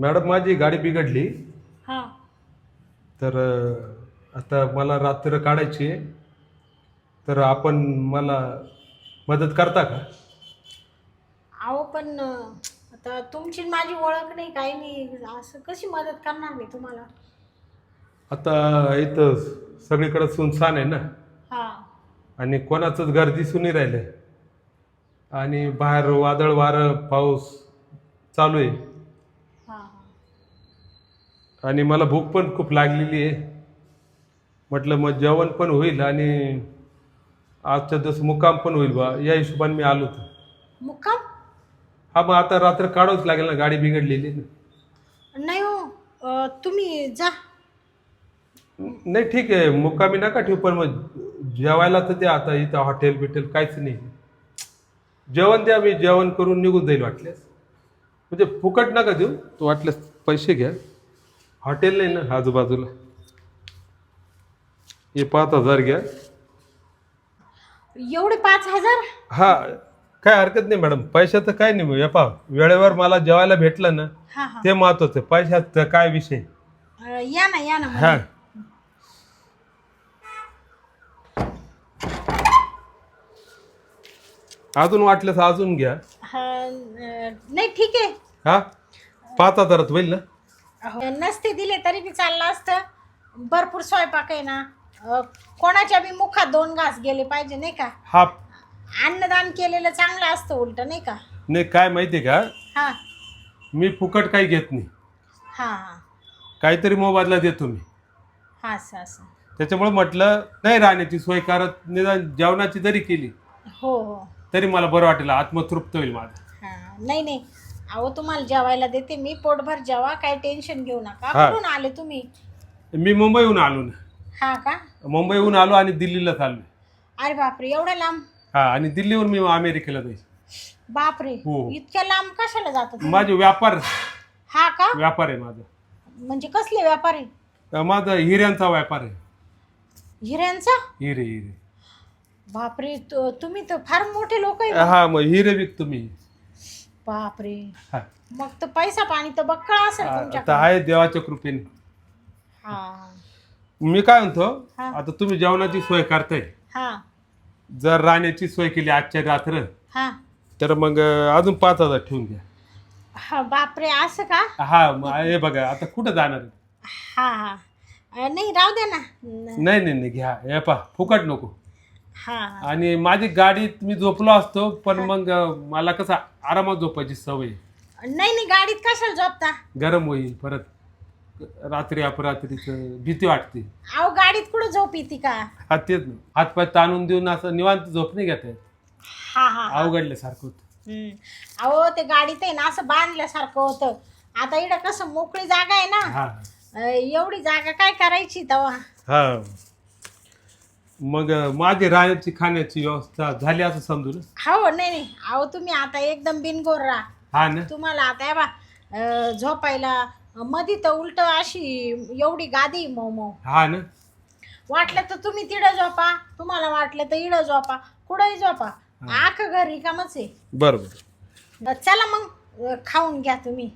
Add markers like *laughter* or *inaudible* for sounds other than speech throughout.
Madam माझी गाडी बिघडली. हां. तर अं, आता मला रात्र काढायची आहे. तर आपण मला मदत करता का? अहो पण अं, आता तुमची माझी ओळख नाही काही नाही. असं कशी मदत करणार मी तुम्हाला? आता इथं सगळीकडे सुनसान आहे ना? हां. आणि कोणाचंच घर दिसून नाही राहिलं आणि बाहेर वादळ वारं पाऊस चालू आहे. आणि मला भूक पण खूप लागलेली आहे. म्हटलं मग जेवण पण होईल आणि आजच्या दिवस मुक्काम पण होईल बा. या हिशोबाने मी आलो होतो. मुक्काम? हा मग आता रात्र काढावंच लागेल ना गाडी बिघडलेली आहे ना. नाही हो अं, तुम्ही जा. नाही ठीक आहे मुक्कामी नका ठेवू पण मग जेवायला तर द्या आता इथं हॉटेल बिटेल काहीच नाही. जेवण द्या मी जेवण करून निघून जाईल वाटल्यास. म्हणजे फुकट नका देऊ. तो वाटल्यास पैसे घ्या. हॉटेल नाही ना आजूबाजूला? हे पाच हजार घ्या. एवढे पाच हजार? हा काय हरकत नाही मॅडम. पैशाचं काय नाही. हे पहा वेळेवर मला जेवायला भेटलं ना हां हां. ते महत्वाचं. पैशाचं काय विषय? अं, या ना या ना हा. मध्ये. अजून वाटल्यास अजून घ्या. हां, अं, नाही ठीक आहे. हा? पाच हजारात होईल ना? नसते दिले तरी बी चाललं असतं. भरपूर स्वयंपाक आहे ना. अं, कोणाच्या बी मुखात दोन घास गेले पाहिजे नाही का? हा. अन्नदान केलेलं चांगलं असतं उलट नाही का? नाही काय माहिती आहे का? हा. मी फुकट काही घेत नाही. हा हा. काहीतरी मोबदला देतो मी. हा असं असं. त्याच्यामुळे म्हटलं नाही राहण्याची सोय करत निदान जेवणाची जरी केली हो हो. तरी मला बरं वाटेल आत्मतृप्त होईल माझं. हा. नाही नाही. अहो तुम्हाला जेवायला देते मी पोटभर जेवा काही टेन्शन घेऊ नका. हा. कुठून आले तुम्ही? मी मुंबईहून आलो ना. हा का? मुंबईहून आलो आणि दिल्लीला चाललो अरे बापरे एवढ्या लांब? हा आणि दिल्लीहून मी अमेरिकेला जाईल बापरे हो. इतक्या लांब कशाला जातात? माझे व्यापार हा का? व्यापार आहे माझा. म्हणजे कसले व्यापारी अं, माझा हिऱ्यांचा व्यापार आहे. हिऱ्यांचा? हिरे हिरे. बापरे तु- तुम्ही तर फार मोठे लोक आहे. हा मग हिरे विकतो मी. बापरे. हा. मग तर पैसा पाणी तर बक्कळ असेल आता तुमच्याकडे. आहे देवाच्या कृपेने. हा. मी काय म्हणतो हा. आता तुम्ही जेवणाची सोय करताय. हा. जर राहण्याची सोय केली आजच्या रात्र हा. तर मग अं, अजून पाच हजार ठेवून घ्या हा बापरे असं का? हा मग हे बघा आता कुठं जाणार? हा हा. अ, नाही राहू द्या ना. न- नाही नाही नाही घ्या. हे पा फुकट नको. हा. आणि माझी गाडीत मी झोपलो असतो पण मग अं, मला कसं आरामात झोपायची सवय. आहे. नाही नाही गाडीत कशाला झोपता? गरम होईल परत रात्री अपरात्रीच भीती वाटते. अहो गाडीत कुठं झोप येते का? हा तेच ना. हातपाय ताणून देऊन असं निवांत झोप नाही घेता येत. हा हा हा. अवघडल्यासारखं होतं. हम्म. अहो ते गाडीत आहे ना असं बांधल्यासारखं होतं. आता इकडं कसं मोकळी जागा आहे ना. हा. अ, एवढी जागा काय करायची तेव्हा? हा. मग माझी राहण्याची खाण्याची व्यवस्था झाली असं समजू ना हो नाही नाही. अहो तुम्ही आता एकदम बिनगोर राहा. हा ना? तुम्हाला आता हे बा अ, झोपायला मधी तर उलट अशी एवढी गादी मऊ मऊ हा ना? वाटलं तर तुम्ही तिडं झोपा. तुम्हाला वाटलं तर इडं झोपा. कुठंही झोपा. आख घरी कामच आहे. बरोबर. चला मग अ, खाऊन घ्या तुम्ही.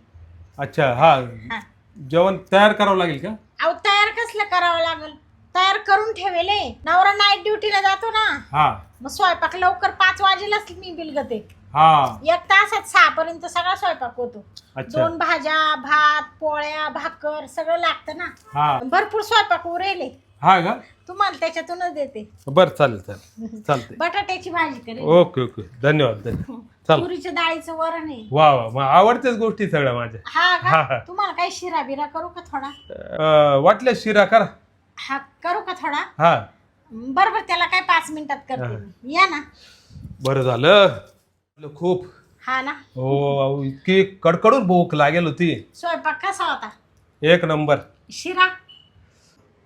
अच्छा हा. हा. जेवण तयार करावं लागेल का? अहो तयार कसलं करावं लागेल? तयार करून ठेवेले. नवरा नाईट ड्युटीला जातो ना. हा. मग स्वयंपाक लवकर पाच वाजेलाच मी बिलगते हा. एक तासात सहा पर्यंत सगळा स्वयंपाक होतो. अच्छा. दोन भाज्या भात पोळ्या भाकर सगळं लागतं ना. हा. भरपूर स्वयंपाक उरेले. हा का? तुम्हाला त्याच्यातूनच देते. बरं चालेल चालेल. *laughs* चालते बटाट्याची भाजी करेल. Okay okay. धन्यवाद धन्यवाद. चाल तुरीच्या डाळीचं वरण आहे. वा वा मग आवडतेच गोष्टी सगळ्या माझ्या. हा हा, हा. का तुम्हाला काही शिरा बिरा करू का थोडा? अं, वाटल्या शिरा करा. हा करू का थोडा? हा. बरोबर त्याला काय पाच मिनिटात करते मी. या ना. बरं झालं. आपलं खूप. हा ना. हो अहो, इतकी कडकडून भूक लागेल होती. स्वयंपाक कसा होता? एक नंबर. शिरा?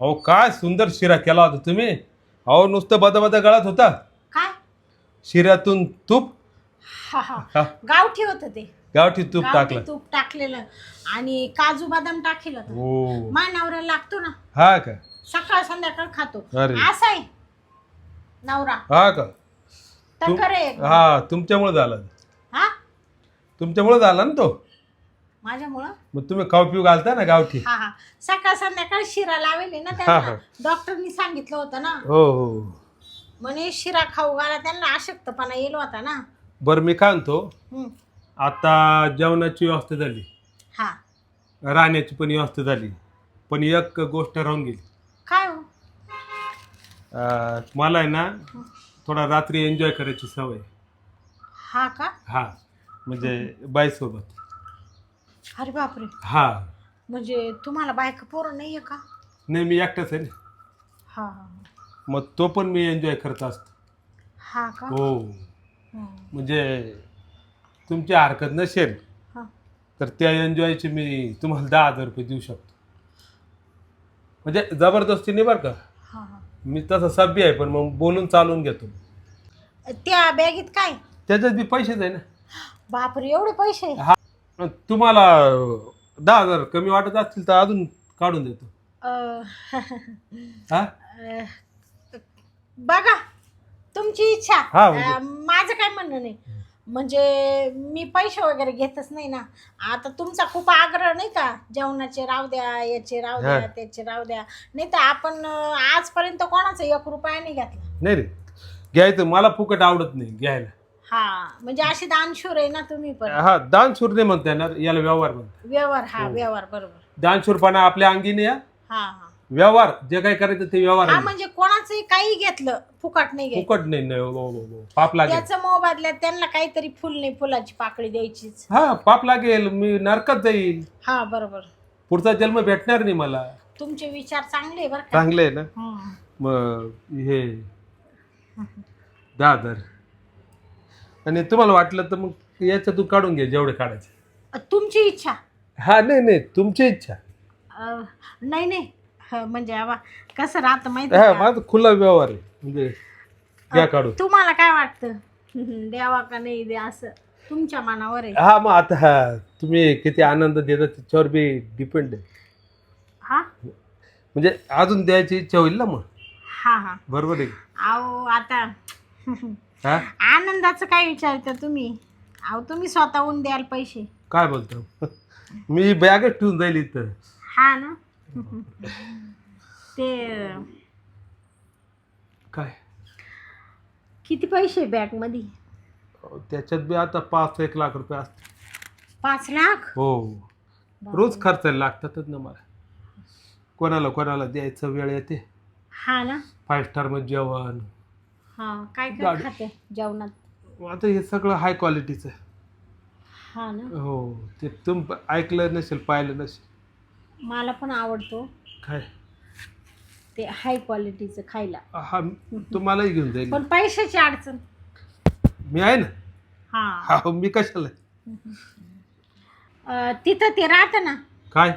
अहो काय सुंदर शिरा केला होता तुम्ही. अहो नुसतं बदा बदा गळात होता. काय? शिऱ्यातून तूप. हा हा. हा. गावठी होतं ते. गावठी तूप गावठी टाकलं. तूप टाकलेलं. आणि काजू बदाम टाकलेलं हो. मा नवऱ्याला लागतो ना. हा का? सकाळ संध्याकाळ खातो. अरे. असा आहे. नवरा. हा का? हा तुमच्यामुळे झाला. हा? तुमच्यामुळे झाला ना तो? माझ्यामुळं? मग तुम्ही खाऊ पिऊ घालता ना गावठी? हा हा. सकाळ संध्याकाळ शिरा लावेली ना हा, त्यांना. हा. डॉक्टरनी सांगितलं होतं ना. हो हो. म्हणे शिरा खाऊ घाला. त्यांना अशक्तपणा येईल होता ना. बरं मी काय म्हणतो? हम्म. आता जेवणाची व्यवस्था झाली. हा. राहण्याची पण व्यवस्था झाली. पण एक गोष्ट राहून गेली. अं, मला आहे ना थोडा रात्री एन्जॉय करायची सवय. हा का? हा. म्हणजे बाईसोबत. अरे बापरे. हा. म्हणजे तुम्हाला बायका पोरं नाहीये का? नाही मी एकटाच आहे ना. हा हा. मग तो पण मी एन्जॉय करत असतो. हा का? हो. म्हणजे तुमची हरकत नसेल हा. तर त्या एन्जॉयचे मी तुम्हाला दहा हजार रुपये देऊ शकतो. म्हणजे जबरदस्ती नाही बरं का? मी तसं सभ्य आहे पण मग बोलून चालून घेतो. त्या बॅगेत काय? त्याच्यात बी पैसेच आहे ना. बापरे एवढे पैसे? हा तुम्हाला दहा हजार कमी वाटत असतील तर अजून काढून देतो. अं, हा? अं, बघा तुमची इच्छा. हा, म्हणजे- अं, माझं काय म्हणणं नाही. म्हणजे मी पैसे वगैरे घेतच नाही ना. आता तुमचा खूप आग्रह नाही का? जेवणाचे राहू द्या याचे राहू द्या हा. त्याचे राहू द्या. नाही तर आपण अं, आजपर्यंत कोणाचा एक रुपया नाही घेतला? नाही रे. घ्यायचं मला फुकट आवडत नाही घ्यायला. हा म्हणजे अशी दानशूर आहे ना तुम्ही पण. हा दानशूर नाही म्हणता येणार याला व्यवहार म्हणतात. व्यवहार हा हो. व्यवहार बरोबर. दानशूरपणा आपल्या अंगीने हा हा. व्यवहार जे काही करायचं ते व्यवहार हा आहे. म्हणजे कोणाचंही काही घेतलं फुकट नाही घ्यायचं. फुकट नाही नाही, हो, हो, हो. पाप लागेल. त्याचं मोबदल्यात त्यांना काहीतरी फुल नाही फुलाची पाकळी द्यायचीच. हा पाप लागेल मी नरकात जाईल. हा बरोबर. पुढचा जन्म भेटणार नाही मला. तुमचे विचार चांगले बरं का. चांगले आहे ना? हं. मग हे दहा हजार आणि तुम्हाला वाटलं तर मग याच्यातून काढून घे जेवढे काढायचे. तुमची इच्छा. हा नाही नाही तुमची इच्छा. अं, नाही नाही. हं, म्हणजे आबा कसं राहतं माहिती हा आहे का? माझा खुला व्यवहार आहे. म्हणजे घ्या काढून. तुम्हाला काय वाटतं? *laughs* द्यावा का नाही द्या असं? तुमच्या मनावर आहे. हा मग आता हा तुम्ही किती आनंद देता त्याच्यावर बी डिपेंड आहे. हा? म्हणजे अजून द्यायची इच्छा होईल ना मग? हा हा. बरोबर आहे. अहो आता हा? *laughs* आनंदाचं काय विचारता तुम्ही? अहो तुम्ही स्वतःहून द्याल पैसे. काय बोलतो? *laughs* मी बॅगच ठेवून जाईल इथं. हा ना? *laughs* ते काय? किती पैसे बॅगमध्ये त्याच्यात बी आता पाच एक लाख रुपये असतात पाच लाख? हो. रोज खर्चायला लागतातच ना मला. कोणाला कोणाला द्यायचं वेळ येते. हा ना. फाईव्ह स्टारमध्ये जेवण. हा काय काय गाडी. खाते जेवणात? आता हे सगळं हाय क्वालिटीचं हा ना. हो ते तुम ऐकलं नसेल पाहिलं नसेल. मला पण आवडतो. काय? ते हाय क्वालिटीचं खायला. हा तुम्हालाही घेऊन जाईल. पण पैशाची अडचण. मी आहे ना? हा. हा मी कशाला? अं, तिथं ते राहतं ना. काय?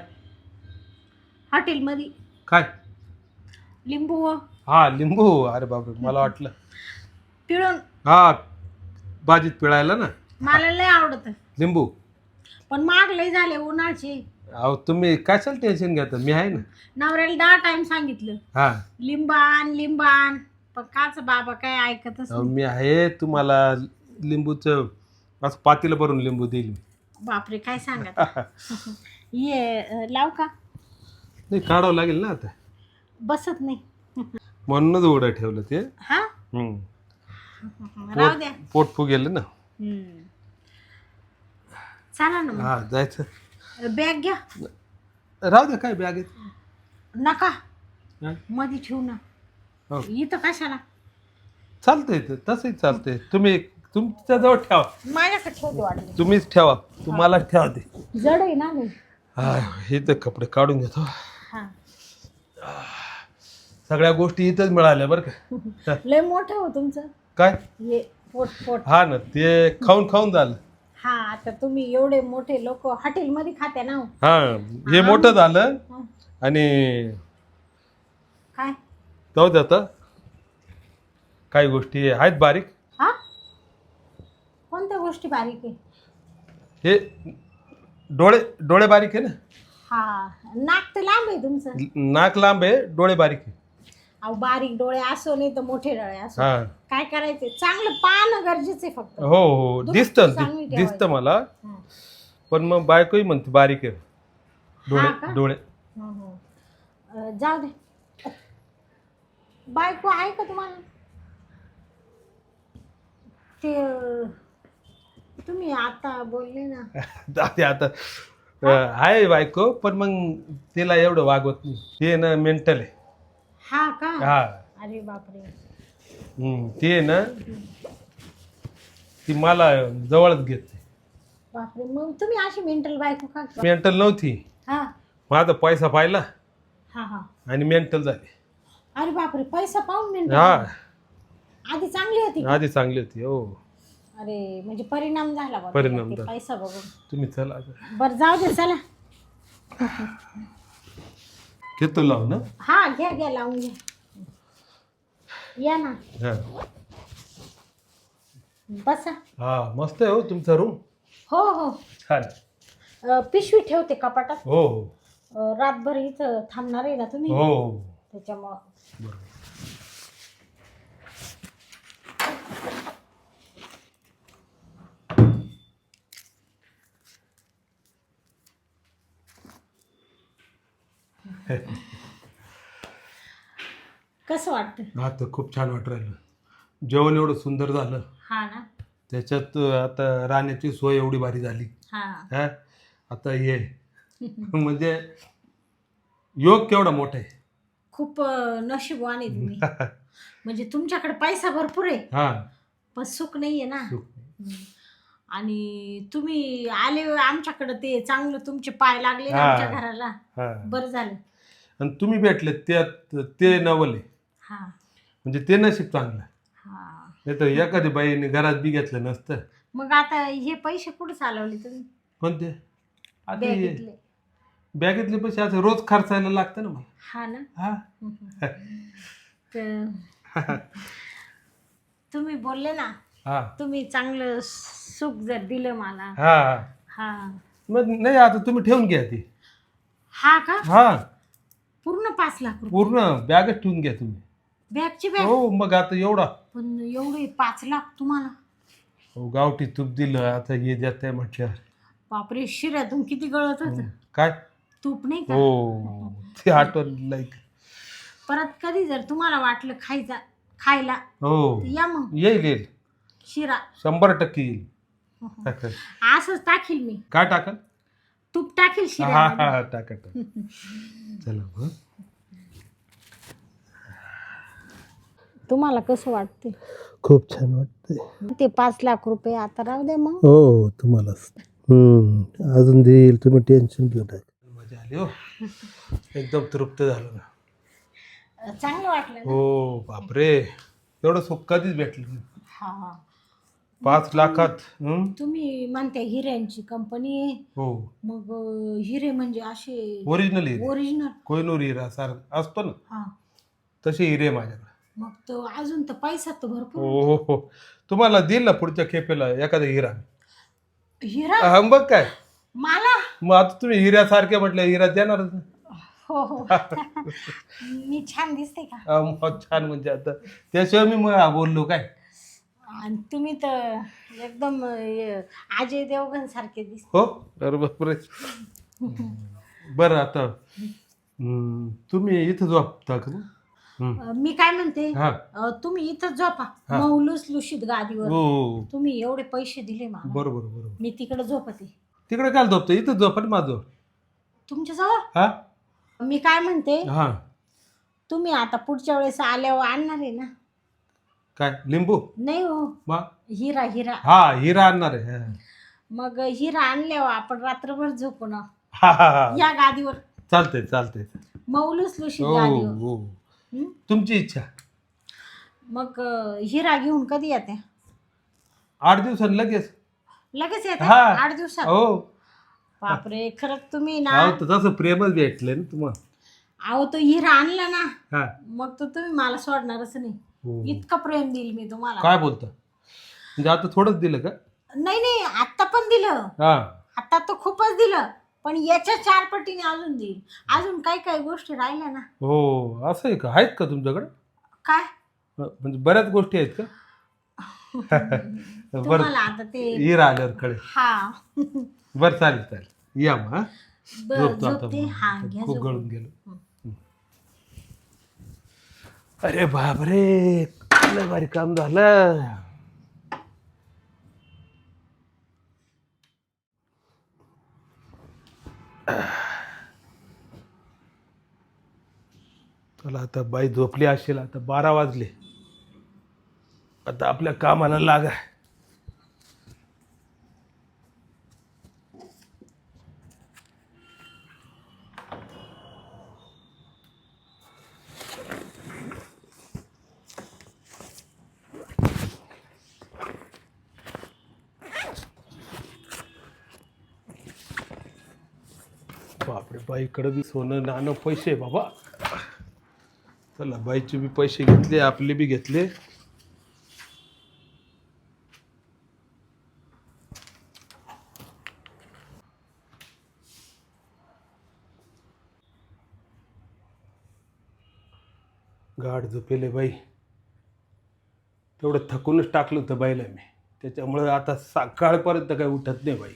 हॉटेलमध्ये. काय? लिंबू. हा लिंबू. अरे बापरे मला वाटलं. पिळून. हा भाजीत पिळायला ना? मला लय आवडत. लिंबू. पण माग लय झाले उन्हाळचे अहो तुम्ही कशाला टेन्शन घेता? मी आहे ना. नवऱ्याला दहा टाइम सांगितलं. हा. लिंबान लिंबान. पण काच बाबा काय ऐकतच अहो, नाही. मी आहे तुम्हाला लिंबूचं असं पातीला भरून लिंबू देईल मी. बापरे काय सांगत? *laughs* ये अं, लाव का? नाही काढावं लागेल ना आता. बसत नाही. म्हणूनच उघडं ठेवलं ते. हा? हम्म. राहू द्या. पोट पोट फुगेल ना. हम्म. चला ना हा जायचं. बॅग घ्या. राहू दे काय बॅग नका. मध्ये ठेवू ना. हो. इथं कशाला? चालतंय ते तसंही चालतंय. तुम्ही तुमच्या जवळ ठेवा. माझ्याकडे वाटले तुम्हीच ठेवा. तुम्हाला ठेवा ते जड आहे ना. हा हे तर कपडे काढून घेतो. हा. सगळ्या गोष्टी इथंच मिळाल्या बरं का. लय मोठं हो तुमचं. काय? हे पोट पोट. हा ना ते खाऊन खाऊन झालं. हा आता तुम्ही एवढे मोठे लोक हॉटेलमध्ये खाते ना हो. हा हे. मोठं झालं हा. आणि काय? जाऊ दे आता. काही गोष्टी आहेत बारीक. हा? कोणत्या गोष्टी बारीक आहे? हे डोळे डोळे बारीक आहे ना? हा नाक तर लांब आहे तुमचं. नाक लांब आहे डोळे बारीक आहे. अहो बारीक डोळे असो नाही तर मोठे डोळे असो. हा. काय करायचे चांगलं पाहणं गरजेचं आहे फक्त. हो हो. दुरुस्ती दिसतं चांगली दिसतं मला. हा. पण मग बायकोही म्हणते बारीक आहे. हा का? डोळे. डोळे हो, हो. अं, जाऊ दे. बायको आहे का तुम्हाला? ते अं, तुम्ही आता बोलले ना. *laughs* आता. अं, आहे बायको पण मग तिला एवढं वागवत नाही. ते ना मेंटल आहे. हा का? हा. अरे बापरे. हम्म, ती आहे ना ती मला जवळच घेत बापरे मग तुम्ही अशी मेंटल बायको का? मेंटल नव्हती. हा. माझा पैसा पाहिला हा हा. आणि मेंटल झाली. अरे बापरे पैसा पाहून मेंटल हा. आधी चांगली होती आधी चांगली होती हो. अरे म्हणजे परिणाम झाला बा परिणाम तिला ते झाला. पैसा बघून. तुम्ही चला आता. बर जाऊ दे चला. घेतो लावू ना? हा घ्या घ्या लावून घ्या. या ना. हा बसा. हा मस्त आहे हो तुमचा रूम हो हो. छान. अं, पिशवी ठेवते कपाटात हो हो. अं, रातभर इथं थांबणार आहे ना तुम्ही? हो हो. त्याच्यामुळं. बरोबर. *laughs* कसं वाटतं हा तर खूप छान वाटू राहिलं. जेवण एवढं सुंदर झालं. हा ना. त्याच्यात आता राहण्याची सोय एवढी भारी झाली. हा. हा? आता हे. *laughs* म्हणजे योग केवढा मोठा आहे. खूप अं, नशीबवान आहे तुम्ही. *laughs* म्हणजे तुमच्याकडे पैसा भरपूर आहे. हा. पण सुख नाहीये ना. सुख. हम्म. आणि तुम्ही आले आमच्याकडे ते चांगलं तुमचे पाय लागले ना हा. आमच्या घराला. हा. बरं झालं. आणि तुम्ही भेटले त्यात ते नवल हा. म्हणजे ते नशीब चांगलं हा. नाही तर एखादी बाईने घरात बी घेतलं नसतं. मग आता हे पैसे कुठे चालवले तुम्ही? कोणते? आता हे बॅगेतले. बॅगेतले पैसे असं रोज खर्चायला लागतं ना मला. हा ना? हा. *laughs* तर तुम्ही बोलले ना हा. तुम्ही चांगलं सुख जर दिलं मला. हा हा. हा. मग नाही आता तुम्ही ठेवून घ्या ती. हा का? हा. पूर्ण पाच लाख रुपये. पूर्ण बॅगच ठेवून घ्या तुम्ही. बॅगची बॅग? हो मग आता एवढा. पण एवढे पाच लाख तुम्हाला. हो गावठी तूप दिलं आता हे देत आहे म्हटल्यावर. बापरे शिऱ्यातून किती गळत होत. काय? तूप नाही का? हो ते आठवण लाईक परत कधी जर तुम्हाला वाटलं खायचा खायला हो. तर या मग. येईल येईल. शिरा. शंभर टक्के येईल. *laughs* असंच टाकील मी. काय टाकाल? तूप टाकील हा शिरा हा टाका टाका. *laughs* चला हं. तुम्हाला कसं वाटते? खूप छान वाटतंय. ते पाच लाख रुपये आता राहू दे मग. हो तुम्हालाच अजून देईल तुम्ही टेन्शन घेऊ नका. मजा आली हो. एकदम तृप्त झालो ना. चांगलं वाटलं ना? हो बापरे. एवढं सुख कधीच भेटलं. नाही. हा. पाच लाखात हं? तुम्ही म्हणते हिऱ्यांची कंपनी आहे. हो. मग अं, हिरे म्हणजे असे ओरिजिनल हिरे. ओरिजिनल कोहिनूर हिरा सार असतो ना? हा. तसे हिरे आहे माझ्याकडे. मग तो अजून तर पैसा तर भरपूर हो हो हो तुम्हाला देईल ना पुढच्या खेपेला एखादा हिरा? हिरा? हा मग काय. मला? मग आता तुम्ही हिऱ्यासारखे म्हटलं हिरा देणारच ना हो. हो. मी छान दिसते का? हा, मग छान म्हणजे आता. त्याशिवाय मी मग बोललो काय? आणि तुम्ही तर एकदम अं, अजय देवगण सारखे दिसते. हो बरोबर बरं आता तुम्ही इथं झोपता का. अं, मी काय म्हणते हा. अं, तुम्ही इथं झोपा. हा. मौलूस लुशीत गादीवर. हो. तुम्ही एवढे पैसे दिले मला. बरोबर बरोबर. मी तिकडे झोपते. तिकडे काय झोपतो इथं झोपा ना माझं. तुमच्याजवळ? हा? मी काय म्हणते हा. तुम्ही आता पुढच्या वेळेस आल्यावर आणणार आहे ना? काय लिंबू? नाही हो. मग हिरा हिरा. हा हिरा आणणार आहे हा. मग हिरा आणल्यावर आपण रात्रभर झोपू ना. हा हा हा. या गादीवर. चालतंय चालतंय. मौलूस लुशीत हो गादीवर. हो. हं? तुमची इच्छा. मग अं, हिरा घेऊन कधी येते आठ दिवसांनी लगेच. लगेच येते हा. आठ दिवसात? हो. बापरे खरंच तुम्ही ना. अहो तर तसं प्रेमच भेटलं ना तुम्हाला. अहो तो हिरा आणला ना. हा. मग तर तुम्ही मला सोडणारच नाही. हो. इतकं प्रेम देईल मी तुम्हाला. काय बोलता? म्हणजे आता थोडंच दिलं का? नाही नाही आता पण दिलं. हा. आता तर खूपच दिलं. पण याच्या चार पटीने अजून देईल. अजून काही काही गोष्टी राहिल्या ना. हो असं आहे का? आहेत का तुमच्याकडे? काय? म्हणजे बऱ्याच गोष्टी आहेत का? बरं. तुम्हाला आता ते हिरा आल्यावर कळेल. हा. बरं चालेल चालेल. या मग हा. बर झोपतो आता झोपते. मग. घ्या खूप. गळून गेलो. अरे बापरे लय भारी काम झालं. चला आता बाई झोपली असेल आता बारा वाजले. आता आपल्या कामाला लागा. बापरे बी सोनं नाणं पैसे बाबा. चला बाईचे बी पैसे घेतले आपले बी घेतले. गाड झोपेले बाई. तेवढं थकूनच टाकलं होतं बाईला मी. त्याच्यामुळे आता सकाळपर्यंत काही उठत नाही बाई.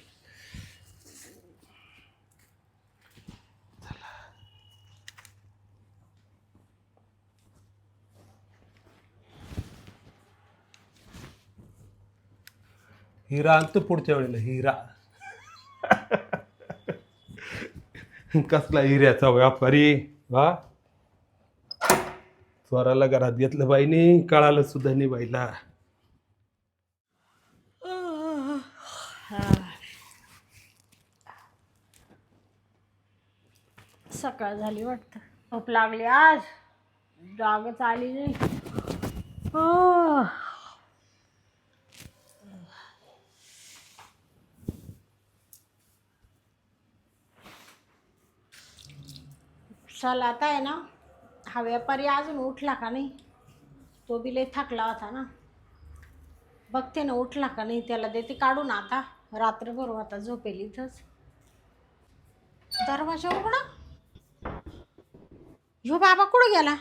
हिरा आणतो पुढच्या वेळेला हिरा. कसला हिऱ्याचा व्यापारी वा स्वराला घरात घेतलं बाईने कळालं सुद्धा नाही बाईला. सकाळ झाली वाटतं. झोप लागली आज. जागच आली नाही हो. चल आता आहे ना. हा व्यापारी अजून उठला का नाही? तो बी लय थकला होता ना. बघते ना उठला का नाही त्याला देते काढून आता. रात्रभर आता झोपेल इथंच. दरवाजा उघडा. ह्यो बाबा कुठं गेला?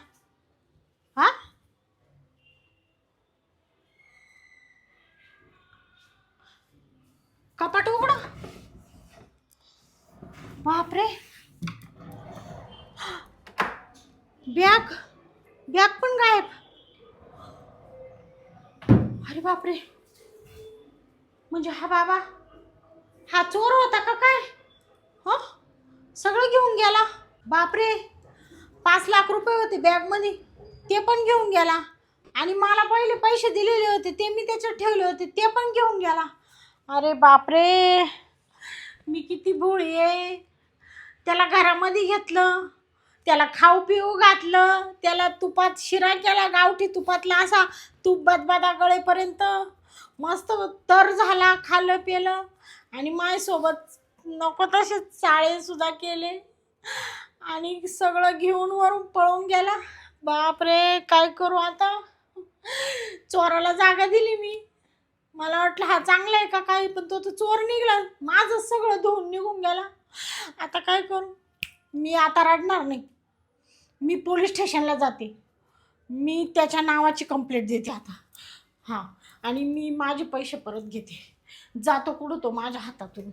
हा? कपाट उघडा. बापरे. बॅग बॅग पण गायब. अरे बापरे. म्हणजे हा बाबा हा चोर होता का काय? ह? सगळं घेऊन गेला. बापरे. पाच लाख रुपये होते बॅगमध्ये. ते पण घेऊन गेला. आणि मला पहिले पैसे दिलेले होते ते मी त्याच्यात ठेवले होते ते पण घेऊन गेला. अरे बापरे. मी किती भोळी आहे. त्याला घरामध्ये घेतलं. त्याला खाऊ पिऊ घातलं त्याला तुपात शिरा केला गावठी तुपातला असा तूप बदबादा गळेपर्यंत. मस्त तर झाला खाल्लं पिलं आणि माझ्यासोबत नको तसे चाळेसुद्धा केले. आणि सगळं घेऊन वरून पळून गेला. बापरे काय करू आता? चोराला जागा दिली मी. मला वाटलं हा चांगला आहे का काय पण तो तर चोर निघाला. माझं सगळं धुवून निघून गेला. आता काय करू? मी आता रडणार नाही. मी पोलीस स्टेशनला जाते. मी त्याच्या नावाची कंप्लेंट देते आता. हां. आणि मी माझे पैसे परत घेते. जातो कुठं तो माझ्या हातातून.